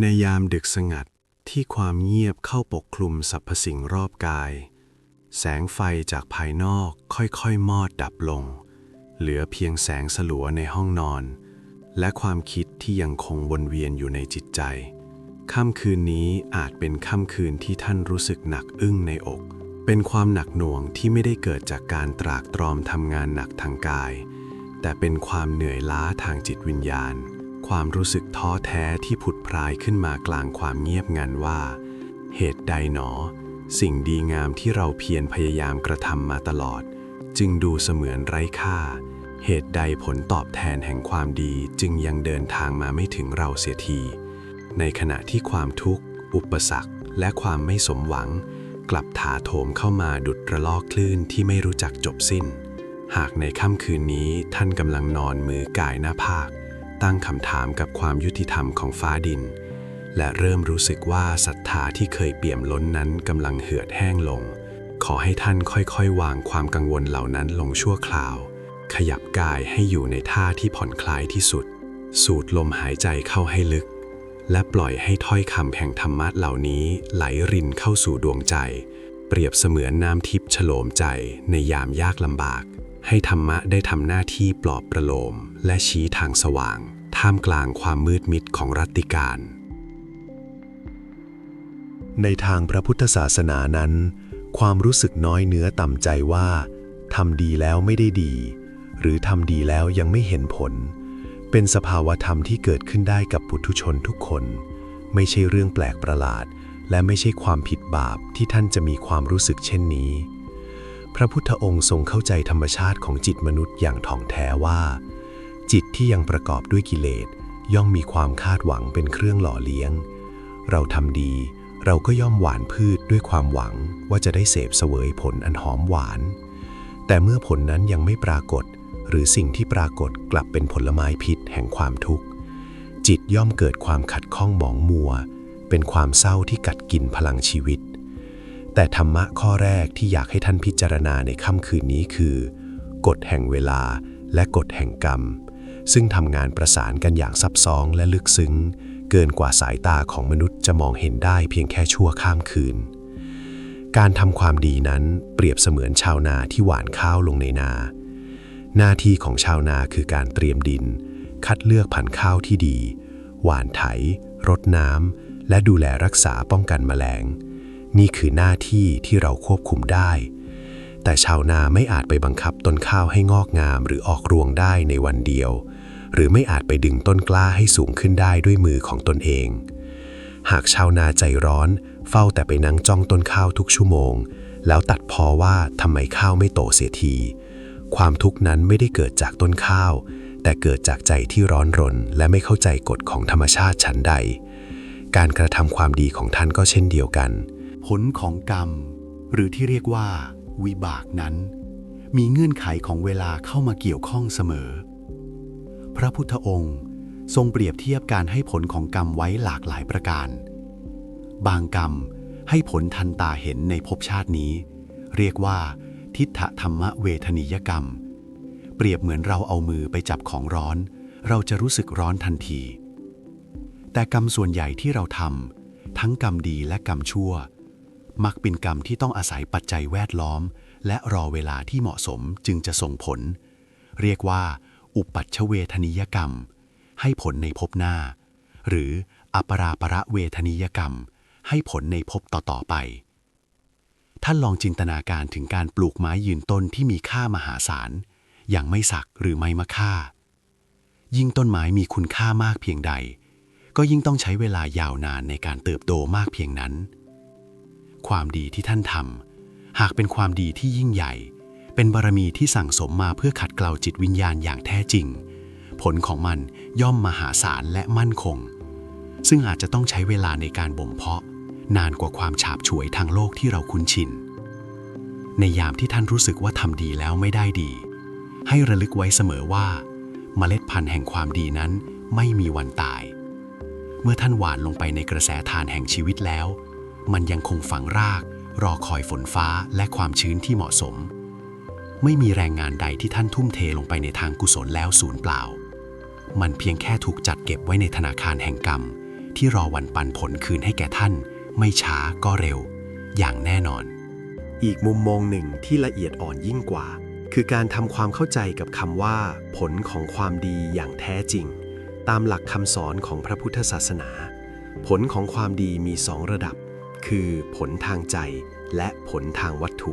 ในยามดึกสงัดที่ความเงียบเข้าปกคลุมสรรพสิ่งรอบกาย แสงไฟจากภายนอกค่อยๆ มอดดับลง เหลือเพียงแสงสลัวในห้องนอน และความคิดที่ยังคงวนเวียนอยู่ในจิตใจ ค่ำคืนนี้อาจเป็นค่ำคืนที่ท่านรู้สึกหนักอึ้งในอก เป็นความหนักหน่วงที่ไม่ได้เกิดจากการตรากตรอมทำงานหนักทางกาย แต่เป็นความเหนื่อยล้าทางจิตวิญญาณ ความรู้สึกท้อแท้ที่ผุดพรายขึ้นมากลางความเงียบงันว่า เหตุใดหนอ สิ่งดีงามที่เราเพียรพยายามกระทำมาตลอด จึงดูเสมือนไร้ค่า เหตุใดผลตอบแทนแห่งความดีจึงยังเดินทางมาไม่ถึงเราเสียที ในขณะที่ความทุกข์ อุปสรรค และความไม่สมหวัง กลับถาโถมเข้ามาดุดระลอกคลื่นที่ไม่รู้จักจบสิ้น หากในค่ำคืนนี้ท่านกำลังนอนมือกายหน้าภาค ตั้งคำถามกับความยุติธรรมของฟ้าดิน และเริ่มรู้สึกว่าศรัทธาที่เคยเปี่ยมล้นนั้นกำลังเหือดแห้งลง ขอให้ท่านค่อยๆ วางความกังวลเหล่านั้นลงชั่วคราว ขยับกายให้อยู่ในท่าที่ผ่อนคลายที่สุด สูดลมหายใจเข้าให้ลึก และปล่อยให้ถ้อยคำแห่งธรรมะเหล่านี้ไหลรินเข้าสู่ดวงใจ เปรียบเสมือนน้ำทิพย์ฉโลมใจในยามยากลำบาก ให้ธรรมะได้ทำหน้าที่ปลอบประโลม และชี้ทางสว่าง ท่ามกลางความมืดมิดของรัติการ ในทางพระพุทธศาสนานั้น ความรู้สึกน้อยเนื้อต่ำใจว่าทำดีแล้วไม่ได้ดี หรือทำดีแล้วยังไม่เห็นผล เป็นสภาวะธรรมที่เกิดขึ้นได้กับปุถุชนทุกคน ไม่ใช่เรื่องแปลกประหลาด และไม่ใช่ความผิดบาปที่ท่านจะมีความรู้สึกเช่นนี้ พระพุทธองค์ทรงเข้าใจธรรมชาติของจิตมนุษย์อย่างถ่องแท้ว่า จิตที่ยังประกอบด้วยกิเลสย่อมมีความคาดหวังเป็นเครื่องหล่อเลี้ยง เราทำดีเราก็ย่อมหวานพืชด้วยความหวังว่าจะได้เสพเสวยผลอันหอมหวาน แต่เมื่อผลนั้นยังไม่ปรากฏ หรือสิ่งที่ปรากฏกลับเป็นผลไม้พิษแห่งความทุกข์ จิตย่อมเกิดความขัดข้องหมองมัว เป็นความเศร้าที่กัดกินพลังชีวิต แต่ธรรมะข้อแรกที่อยากให้ท่านพิจารณาในค่ำคืนนี้คือ กฎแห่งเวลาและกฎแห่งกรรม ซึ่งทำงานประสานกันอย่างซับซ้อนและลึกซึ้ง เกินกว่าสายตาของมนุษย์จะมองเห็นได้เพียงแค่ชั่วข้ามคืน การทำความดีนั้นเปรียบเสมือนชาวนาที่หว่านข้าวลงในนา หน้าที่ของชาวนาคือการเตรียมดิน คัดเลือกพันธุ์ข้าวที่ดี หว่านไถ รดน้ำและดูแลรักษาป้องกันแมลง นี่คือหน้าที่ที่เราควบคุมได้ แต่ชาวนาไม่อาจไปบังคับต้นข้าวให้งอกงามหรือออกรวงได้ในวันเดียว หรือไม่อาจไปดึงต้นกล้าให้สูงขึ้นได้ด้วยมือของตนเอง หากชาวนาใจร้อน เฝ้าแต่ไปนั่งจ้องต้นข้าวทุกชั่วโมง แล้วตัดพอว่าทำไมข้าวไม่โตเสียที ความทุกข์นั้นไม่ได้เกิดจากต้นข้าว แต่เกิดจากใจที่ร้อนรนและไม่เข้าใจกฎของธรรมชาติชั้นใด การกระทำความดีของท่านก็เช่นเดียวกัน ผลของกรรม หรือที่เรียกว่า วิบากนั้น มีเงื่อนไขของเวลาเข้ามาเกี่ยวข้องเสมอ พระพุทธองค์ทรงเปรียบเทียบการให้ผลของกรรมไว้หลากหลายประการ บางกรรมให้ผลทันตาเห็นในภพชาตินี้ เรียกว่า ทิฏฐธรรมเวทนิยกรรม เปรียบเหมือนเราเอามือไปจับของร้อน เราจะรู้สึกร้อนทันที แต่กรรมส่วนใหญ่ที่เราทำทั้งกรรมดีและกรรมชั่ว มักเป็นกรรมที่ต้องอาศัยปัจจัยแวดล้อม และรอเวลาที่เหมาะสมจึงจะส่งผล เรียกว่า อุปัชเวทนิยกรรม ให้ผลในภพหน้า หรืออัปราประเวทนิยกรรม ให้ผลในภพต่อๆไป ท่านลองจินตนาการถึงการปลูกไม้ยืนต้นที่มีค่ามหาศาล อย่างไม่สักหรือไม้มะค่า ยิ่งต้นไม้มีคุณค่ามากเพียงใด ก็ยิ่งต้องใช้เวลายาวนานในการเติบโตมากเพียงนั้น ความดีที่ท่านทำหากเป็นความดีที่ยิ่งใหญ่ เป็นบารมีที่สั่งสมมาเพื่อขัดเกลาจิตวิญญาณอย่างแท้จริง ผลของมันย่อมมหาศาลและมั่นคง ซึ่งอาจจะต้องใช้เวลาในการบ่มเพาะ นานกว่าความฉาบฉวยทางโลกที่เราคุ้นชิน ในยามที่ท่านรู้สึกว่าทำดีแล้วไม่ได้ดี ให้ระลึกไว้เสมอว่าเมล็ดพันธุ์แห่งความดีนั้นไม่มีวันตาย เมื่อท่านหวานลงไปในกระแสทานแห่งชีวิตแล้ว มันยังคงฝังราก รอคอยฝนฟ้าและความชื้นที่เหมาะสม ไม่มีแรงงานใดที่ท่านทุ่มเทลงไปในทางกุศลแล้วสูญเปล่า มันเพียงแค่ถูกจัดเก็บไว้ในธนาคารแห่งกรรม ที่รอวันปันผลคืนให้แก่ท่าน ไม่ช้าก็เร็ว อย่างแน่นอน อีกมุมมองหนึ่งที่ละเอียดอ่อนยิ่งกว่า คือการทำความเข้าใจกับคำว่า ผลของความดีอย่างแท้จริง ตามหลักคำสอนของพระพุทธศาสนา ผลของความดีมีสองระดับ คือผลทางใจและผลทางวัตถุ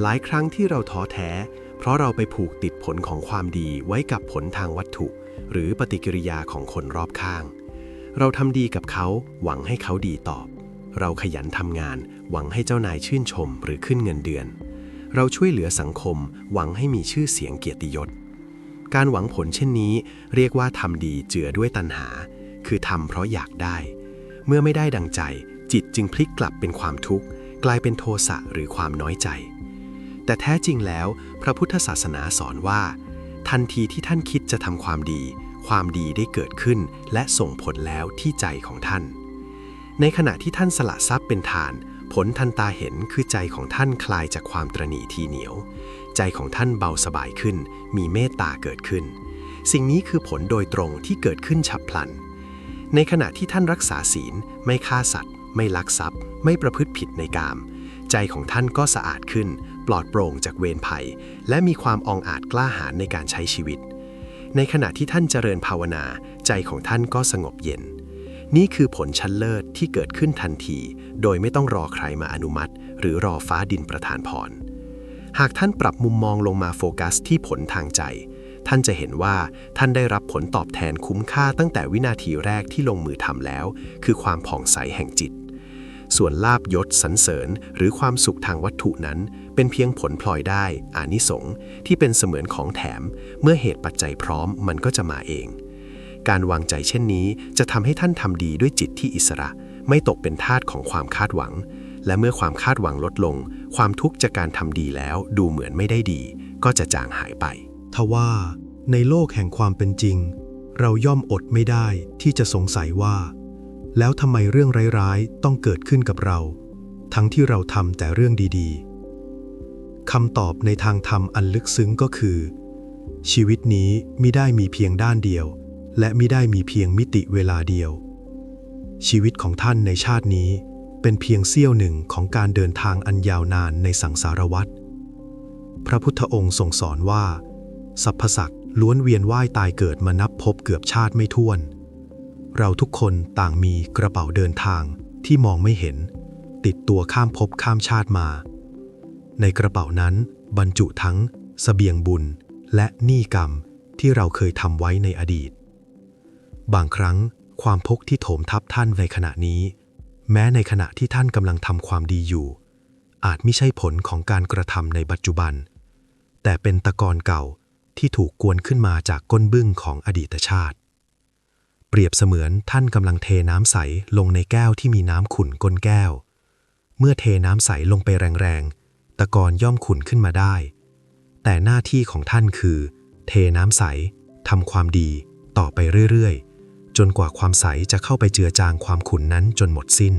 หลายครั้งที่เราท้อแท้ เพราะเราไปผูกติดผลของความดีไว้กับผลทางวัตถุ หรือปฏิกิริยาของคนรอบข้าง เราทำดีกับเขาหวังให้เขาดีตอบ เราขยันทำงานหวังให้เจ้านายชื่นชมหรือขึ้นเงินเดือน เราช่วยเหลือสังคม หวังให้มีชื่อเสียงเกียรติยศการหวังผลเช่นนี้เรียกว่าทำดีเจือด้วยตัณหา คือทำเพราะอยากได้ เมื่อไม่ได้ดังใจ จิตจึงพลิกกลับเป็นความทุกข์ กลายเป็นโทสะหรือความน้อยใจ แต่แท้จริงแล้วพระพุทธศาสนาสอนว่า ทันทีที่ท่านคิดจะทำความดี ความดีได้เกิดขึ้นและส่งผลแล้วที่ใจของท่าน ในขณะที่ท่านสละทรัพย์เป็นทาน ผลทันตาเห็นคือใจของท่านคลายจากความตรณีทีเหนียว ใจของท่านเบาสบายขึ้น มีเมตตาเกิดขึ้น สิ่งนี้คือผลโดยตรงที่เกิดขึ้นฉับพลันในขณะที่ท่านรักษาศีลไม่ฆ่าสัตว์ ไม่ลักทรัพย์ ไม่ประพฤติผิดในกาม ใจของท่านก็สะอาดขึ้น ปลอดโปร่งจากเวรภัย และมีความองอาจกล้าหาญในการใช้ชีวิต ในขณะที่ท่านเจริญภาวนา ใจของท่านก็สงบเย็น นี่คือผลชั้นเลิศที่เกิดขึ้นทันที โดยไม่ต้องรอใครมาอนุมัติ หรือรอฟ้าดินประทานพรหากท่านปรับมุมมองลงมาโฟกัสที่ผลทางใจ ท่านจะเห็นว่าท่านได้รับผลตอบแทนคุ้มค่าตั้งแต่วินาทีแรกที่ลงมือทำแล้ว คือความผ่องใสแห่งจิต ส่วนลาบยศสรรเสริญ หรือความสุขทางวัตถุนั้น เป็นเพียงผลพลอยได้ อานิสงส์ที่เป็นเสมือนของแถม เมื่อเหตุปัจจัยพร้อมมันก็จะมาเอง การวางใจเช่นนี้จะทำให้ท่านทำดีด้วยจิตที่อิสระ ไม่ตกเป็นทาสของความคาดหวัง และเมื่อความคาดหวังลดลง ความทุกข์จากการทำดีแล้วดูเหมือนไม่ได้ดี ก็จะจางหายไป ทว่า ในโลกแห่งความเป็นจริง เราย่อมอดไม่ได้ที่จะสงสัยว่า แล้วทำไมเรื่องร้ายๆ ต้องเกิดขึ้นกับเรา ทั้งที่เราทำแต่เรื่องดีๆคำตอบในทางธรรมอันลึกซึ้งก็คือ ชีวิตนี้มิได้มีเพียงด้านเดียว และมิได้มีเพียงมิติเวลาเดียว ชีวิตของท่านในชาตินี้เป็นเพียงเสี้ยวหนึ่งของการเดินทางอันยาวนานในสังสารวัฏพระพุทธองค์ทรงสอนว่าสรรพสัตว์ล้วนเวียนว่ายตายเกิดมานับพบเกือบชาติไม่ถ้วน เราทุกคนต่างมีกระเป๋าเดินทางที่มองไม่เห็น ติดตัวข้ามภพข้ามชาติมา ในกระเป๋านั้นบรรจุทั้งสเสบียงบุญและหนี้กรรมที่เราเคยทำไว้ในอดีต บางครั้งความพกที่โถมทับท่านในขณะนี้ แม้ในขณะที่ท่านกำลังทำความดีอยู่ อาจไม่ใช่ผลของการกระทำในปัจจุบัน แต่เป็นตะกอนเก่าที่ถูกกวนขึ้นมาจากก้นบึ้งของอดีตชาติ เปรียบเสมือนท่านกำลังเทน้ำใสลงในแก้วที่มีน้ำขุ่นก้นแก้ว เมื่อเทน้ำใสลงไปแรงๆ ตะกอนย่อมขุ่นขึ้นมาได้ แต่หน้าที่ของท่านคือ เทน้ำใสทำความดี ต่อไปเรื่อยๆ จนกว่าความใสจะเข้าไปเจือจางความขุ่นนั้นจนหมดสิ้น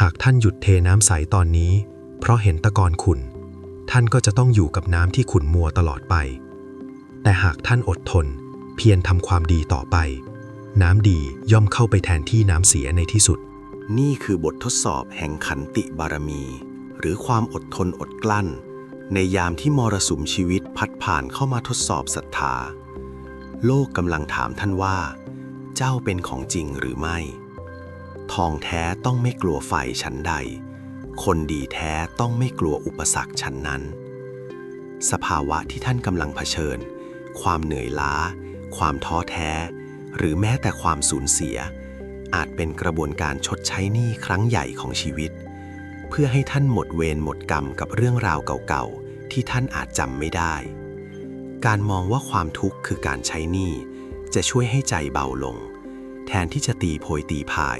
หากท่านหยุดเทน้ำใสตอนนี้ เพราะเห็นตะกอนขุ่น ท่านก็จะต้องอยู่กับน้ำที่ขุ่นมัวตลอดไป แต่หากท่านอดทน เพียรทำความดีต่อไป น้ำดีย่อมเข้าไปแทนที่น้ำเสียในที่สุด นี่คือบททดสอบแห่งขันติบารมี หรือความอดทนอดกลั้น ในยามที่มรสุมชีวิตพัดผ่านเข้ามาทดสอบศรัทธา โลกกำลังถามท่านว่า เจ้าเป็นของจริงหรือไม่ ทองแท้ต้องไม่กลัวไฟชั้นใด คนดีแท้ต้องไม่กลัวอุปสรรคชั้นนั้น สภาวะที่ท่านกำลังเผชิญ ความเหนื่อยล้า ความท้อแท้ หรือแม้แต่ความสูญเสีย อาจเป็นกระบวนการชดใช้หนี้ครั้งใหญ่ของชีวิต เพื่อให้ท่านหมดเวรหมดกรรมกับเรื่องราวเก่าๆ ที่ท่านอาจจำไม่ได้ การมองว่าความทุกข์คือการใช้หนี้จะช่วยให้ใจเบาลง แทนที่จะตีโพยตีพาย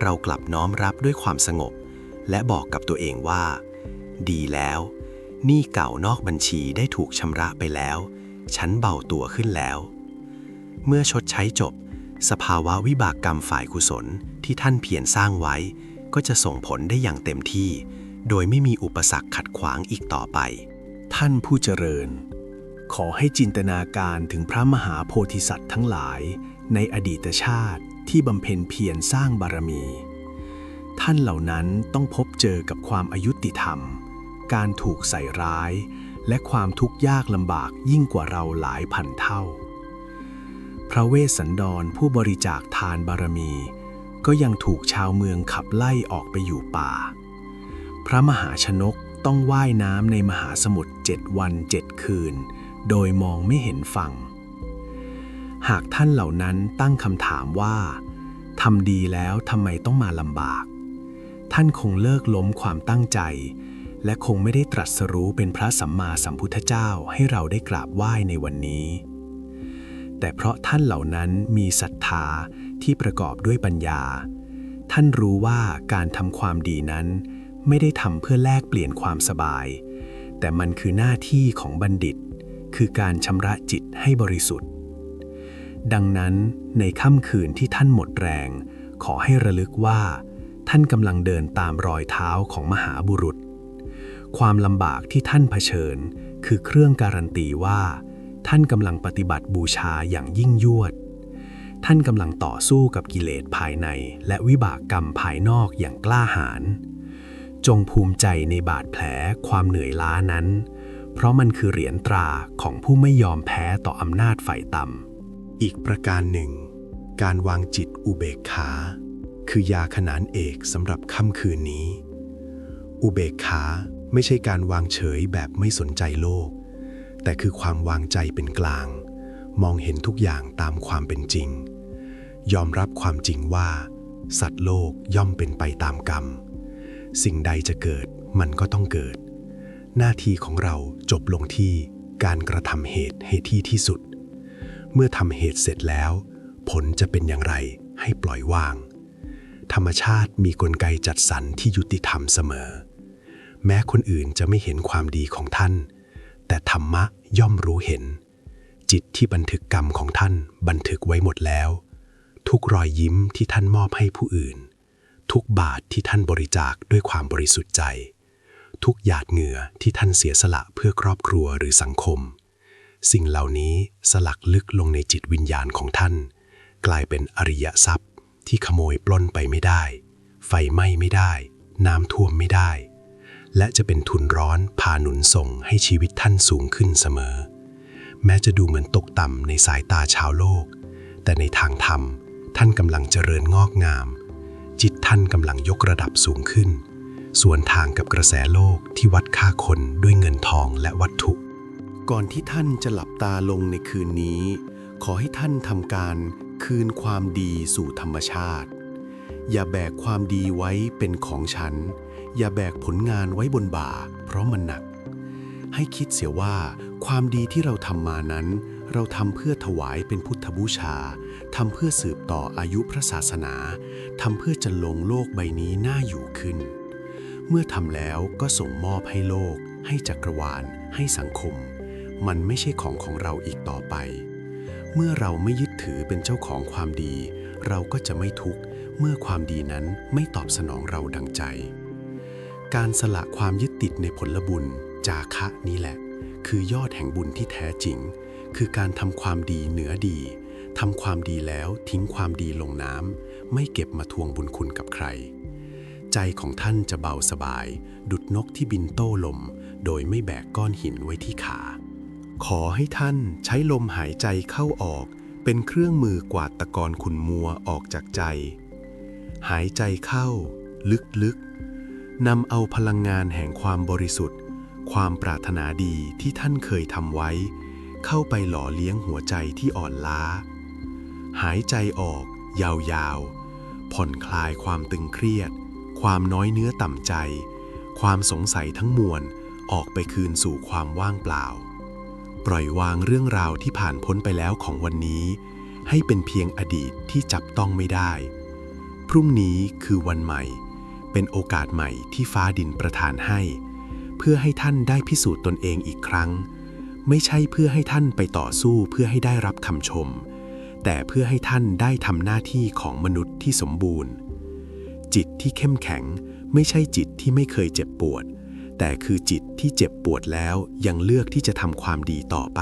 เรากลับน้อมรับด้วยความสงบ และบอกกับตัวเองว่า ดีแล้วหนี้เก่านอกบัญชีได้ถูกชำระไปแล้ว ฉันเบาตัวขึ้นแล้ว เมื่อชดใช้จบ สภาวะวิบากกรรมฝ่ายกุศลที่ท่านเพียรสร้างไว้ ก็จะส่งผลได้อย่างเต็มที่ โดยไม่มีอุปสรรคขัดขวางอีกต่อไป ท่านผู้เจริญ ขอให้จินตนาการถึงพระมหาโพธิสัตว์ทั้งหลาย ในอดีตชาติที่บำเพ็ญเพียรสร้างบารมี ท่านเหล่านั้นต้องพบเจอกับความอายุติธรรม การถูกใส่ร้าย และความทุกข์ยากลำบากยิ่งกว่าเราหลายพันเท่า พระเวสสันดรผู้บริจาคทานบารมี ก็ยังถูกชาวเมืองขับไล่ออกไปอยู่ป่า พระมหาชนกต้องว่ายน้ำในมหาสมุทรเจ็ดวันเจ็ดคืน โดยมองไม่เห็นฝั่ง หากท่านเหล่านั้นตั้งคำถามว่าทำดีแล้วทำไมต้องมาลำบาก ท่านคงเลิกล้มความตั้งใจ และคงไม่ได้ตรัสรู้เป็นพระสัมมาสัมพุทธเจ้าให้เราได้กราบไหว้ในวันนี้ แต่เพราะท่านเหล่านั้นมีศรัทธาที่ประกอบด้วยปัญญา ท่านรู้ว่าการทำความดีนั้น ไม่ได้ทำเพื่อแลกเปลี่ยนความสบาย แต่มันคือหน้าที่ของบัณฑิต คือการชำระจิตให้บริสุทธิ์ ดังนั้นในค่ำคืนที่ท่านหมดแรง ขอให้ระลึกว่า ท่านกำลังเดินตามรอยเท้าของมหาบุรุษ ความลำบากที่ท่านเผชิญ คือเครื่องการันตีว่า ท่านกำลังปฏิบัติบูชาอย่างยิ่งยวด ท่านกำลังต่อสู้กับกิเลสภายใน และวิบากกรรมภายนอกอย่างกล้าหาญ จงภูมิใจในบาดแผลความเหนื่อยล้านั้น เพราะมันคือเหรียญตราของผู้ไม่ยอมแพ้ต่ออำนาจฝ่ายต่ำ อีกประการหนึ่ง การวางจิตอุเบกขา คือยาขนานเอกสำหรับค่ำคืนนี้ อุเบกขาไม่ใช่การวางเฉยแบบไม่สนใจโลก แต่คือความวางใจเป็นกลาง มองเห็นทุกอย่างตามความเป็นจริง ยอมรับความจริงว่า สัตว์โลกย่อมเป็นไปตามกรรม สิ่งใดจะเกิดมันก็ต้องเกิด หน้าที่ของเราจบลงที่การกระทำเหตุให้ที่ที่สุด เมื่อทำเหตุเสร็จแล้ว ผลจะเป็นอย่างไรให้ปล่อยวาง ธรรมชาติมีกลไกจัดสรรที่ยุติธรรมเสมอ แม้คนอื่นจะไม่เห็นความดีของท่าน แต่ธรรมะย่อมรู้เห็น จิตที่บันทึกกรรมของท่านบันทึกไว้หมดแล้ว ทุกรอยยิ้มที่ท่านมอบให้ผู้อื่น ทุกบาทที่ท่านบริจาคด้วยความบริสุทธิ์ใจ ทุกหยาดเหงื่อที่ท่านเสียสละเพื่อครอบครัวหรือสังคม สิ่งเหล่านี้สลักลึกลงในจิตวิญญาณของท่าน กลายเป็นอริยทรัพย์ที่ขโมยปล้นไปไม่ได้ ไฟไหม้ไม่ได้ น้ำท่วมไม่ได้ และจะเป็นทุนร้อนพาหนุนส่งให้ชีวิตท่านสูงขึ้นเสมอ แม้จะดูเหมือนตกต่ำในสายตาชาวโลก แต่ในทางธรรม ท่านกำลังเจริญงอกงาม จิตท่านกำลังยกระดับสูงขึ้น ส่วนทางกับกระแสโลกที่วัดค่าคนด้วยเงินทองและวัตถุ ก่อนที่ท่านจะหลับตาลงในคืนนี้ ขอให้ท่านทำการคืนความดีสู่ธรรมชาติ อย่าแบกความดีไว้เป็นของฉัน อย่าแบกผลงานไว้บนบ่า เพราะมันหนัก ให้คิดเสียว่า ความดีที่เราทำมานั้น เราทำเพื่อถวายเป็นพุทธบูชาทำเพื่อสืบต่ออายุพระศาสนาทำเพื่อจะลงโลกใบนี้น่าอยู่ขึ้น เมื่อทำแล้วก็ส่งมอบให้โลก ให้จักรวาล ให้สังคม มันไม่ใช่ของของเราอีกต่อไป เมื่อเราไม่ยึดถือเป็นเจ้าของความดี เราก็จะไม่ทุกข์เมื่อความดีนั้นไม่ตอบสนองเราดังใจ การสละความยึดติดในผลบุญจาคะนี้แหละ คือยอดแห่งบุญที่แท้จริง คือการทำความดีเหนือดีทำความดีแล้วทิ้งความดีลงน้ำไม่เก็บมาทวงบุญคุณกับใคร ใจของท่านจะเบาสบาย ดุดนกที่บินโต้ลม โดยไม่แบกก้อนหินไว้ที่ขา ขอให้ท่านใช้ลมหายใจเข้าออก เป็นเครื่องมือกวาดตะกอนขุนมัวออกจากใจ หายใจเข้า ลึก นำเอาพลังงานแห่งความบริสุทธิ์ ความปรารถนาดีที่ท่านเคยทำไว้ เข้าไปหล่อเลี้ยงหัวใจที่อ่อนล้า หายใจออก ยาวๆ ผ่อนคลายความตึงเครียด ความน้อยเนื้อต่ำใจ ความสงสัยทั้งมวลออกไปคืนสู่ความว่างเปล่า ปล่อยวางเรื่องราวที่ผ่านพ้นไปแล้วของวันนี้ ให้เป็นเพียงอดีตที่จับต้องไม่ได้ พรุ่งนี้คือวันใหม่ เป็นโอกาสใหม่ที่ฟ้าดินประทานให้ เพื่อให้ท่านได้พิสูจน์ตนเองอีกครั้ง ไม่ใช่เพื่อให้ท่านไปต่อสู้เพื่อให้ได้รับคำชม แต่เพื่อให้ท่านได้ทำหน้าที่ของมนุษย์ที่สมบูรณ์ จิตที่เข้มแข็งไม่ใช่จิตที่ไม่เคยเจ็บปวด แต่คือจิตที่เจ็บปวดแล้วยังเลือกที่จะทำความดีต่อไป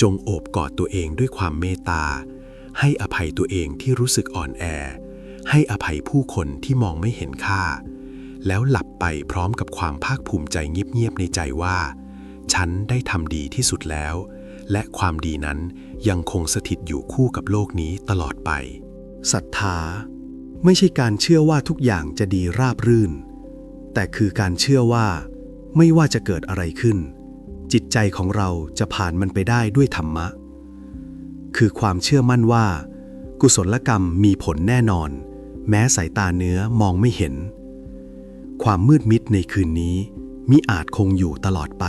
จงโอบกอดตัวเองด้วยความเมตตาให้อภัยตัวเองที่รู้สึกอ่อนแอ ให้อภัยผู้คนที่มองไม่เห็นค่า แล้วหลับไปพร้อมกับความภาคภูมิใจเงียบๆในใจว่า ฉันได้ทำดีที่สุดแล้ว และความดีนั้นยังคงสถิตอยู่คู่กับโลกนี้ตลอดไปศรัทธา ไม่ใช่การเชื่อว่าทุกอย่างจะดีราบรื่น แต่คือการเชื่อว่า ไม่ว่าจะเกิดอะไรขึ้น จิตใจของเราจะผ่านมันไปได้ด้วยธรรมะ คือความเชื่อมั่นว่า กุศลกรรมมีผลแน่นอน แม้สายตาเนื้อมองไม่เห็น ความมืดมิดในคืนนี้มิอาจคงอยู่ตลอดไป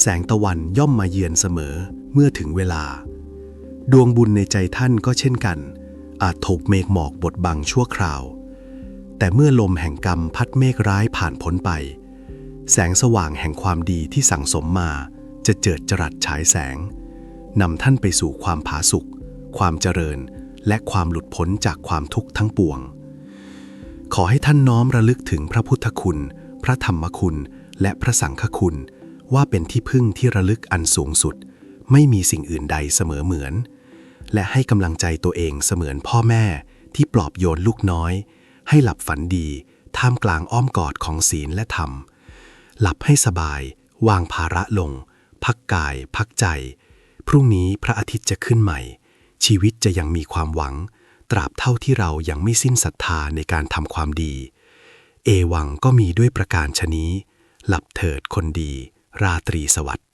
แสงตะวันย่อมมาเยือนเสมอเมื่อถึงเวลา ดวงบุญในใจท่านก็เช่นกัน อาจถูกเมฆหมอกบดบังชั่วคราว แต่เมื่อลมแห่งกรรมพัดเมฆร้ายผ่านพ้นไป แสงสว่างแห่งความดีที่สั่งสมมาจะเจิดจรัสฉายแสงนำท่านไปสู่ความผาสุกความเจริญ และความหลุดพ้นจากความทุกข์ทั้งปวง ขอให้ท่านน้อมระลึกถึงพระพุทธคุณ พระธรรมคุณ และพระสังฆคุณ ว่าเป็นที่พึ่งที่ระลึกอันสูงสุด ไม่มีสิ่งอื่นใดเสมอเหมือน และให้กำลังใจตัวเองเสมือนพ่อแม่ที่ปลอบโยนลูกน้อย ให้หลับฝันดี ท่ามกลางอ้อมกอดของศีลและธรรม หลับให้สบาย วางภาระลง พักกาย พักใจ พรุ่งนี้พระอาทิตย์จะขึ้นใหม่ ชีวิตจะยังมีความหวัง ตราบเท่าที่เรายังไม่สิ้นศรัทธาในการทำความดี เอวังก็มีด้วยประการชนี้ หลับเถิดคนดี ราตรีสวัสดิ์